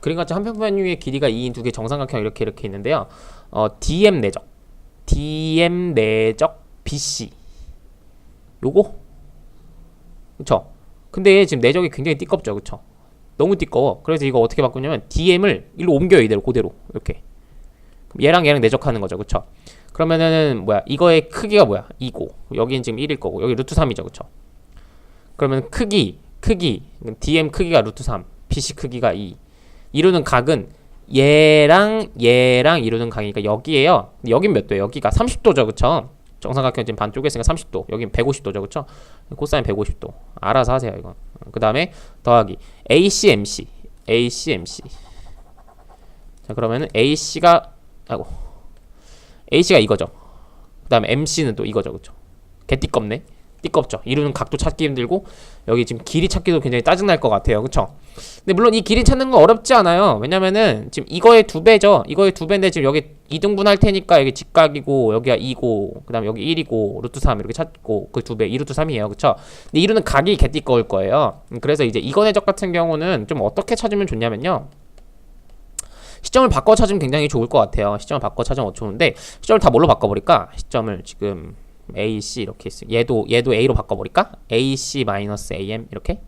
그림같이 한평면유의 길이가 2인 두 개 정삼각형 이렇게 이렇게 있는데요. 어, DM 내적, DM 내적 BC. 요거, 그쵸? 근데 지금 내적이 굉장히 띠껍죠, 그쵸? 너무 띠꺼워. 그래서 이거 어떻게 바꾸냐면 DM을 일로 옮겨요, 이대로 그대로 이렇게. 얘랑 얘랑 내적하는 거죠, 그쵸? 그러면은 뭐야? 이거의 크기가 뭐야? 2고 여기는 지금 1일 거고 여기 루트 3이죠, 그쵸? 그러면 크기, 크기, DM 크기가 루트 3, BC 크기가 2. 이루는 각은 얘랑 얘랑 이루는 각이니까 여기에요. 여긴 몇 도예요? 여기가 30도죠, 그쵸? 정삼각형 지금 반쪽에 있으니까 30도. 여긴 150도죠, 그쵸? 코사인 150도. 알아서 하세요, 이거. 그 다음에 더하기 ACMC, ACMC. 자, 그러면은 AC가 아이고 AC가 이거죠. 그 다음에 MC는 또 이거죠, 그쵸? 개 띠껍네. 띠껍죠. 이루는 각도 찾기 힘들고 여기 지금 길이 찾기도 굉장히 짜증날 것 같아요. 그쵸? 근데 물론 이 길이 찾는 거 어렵지 않아요. 왜냐면은 지금 이거의 두 배죠. 이거의 두 배인데 지금 여기 이등분 할 테니까 여기 직각이고 여기가 2고 그 다음에 여기 1이고 루트 3 이렇게 찾고 그 두 배 2루트 3이에요. 그쵸? 근데 이루는 각이 개띠꺼울 거예요. 음, 그래서 이제 이거 내적 같은 경우는 좀 어떻게 찾으면 좋냐면요. 시점을 바꿔 찾으면 굉장히 좋을 것 같아요. 시점을 바꿔 찾으면 좋은데 시점을 다 뭘로 바꿔버릴까? 시점을 지금 A, C 이렇게 있어. 얘도 얘도 A로 바꿔버릴까? A, C 마이너스 A, M 이렇게.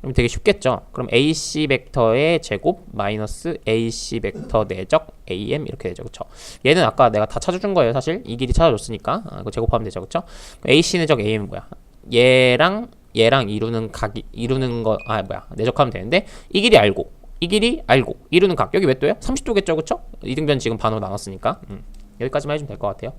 그럼 되게 쉽겠죠. 그럼 A, C 벡터의 제곱 마이너스 A, C 벡터 내적 A, M 이렇게 되죠, 그렇죠? 얘는 아까 내가 다 찾아준 거예요, 사실 이 길이 찾아줬으니까 아, 이거 제곱하면 되죠, 그렇죠? A, C 내적 A, M은 뭐야? 얘랑 얘랑 이루는 각이 이루는 거 아 뭐야 내적하면 되는데 이 길이 알고 이 길이 알고 이루는 각 여기 몇 도야? 30도겠죠, 그렇죠? 이등변 지금 반으로 나눴으니까 음. 여기까지만 해주면 될 것 같아요.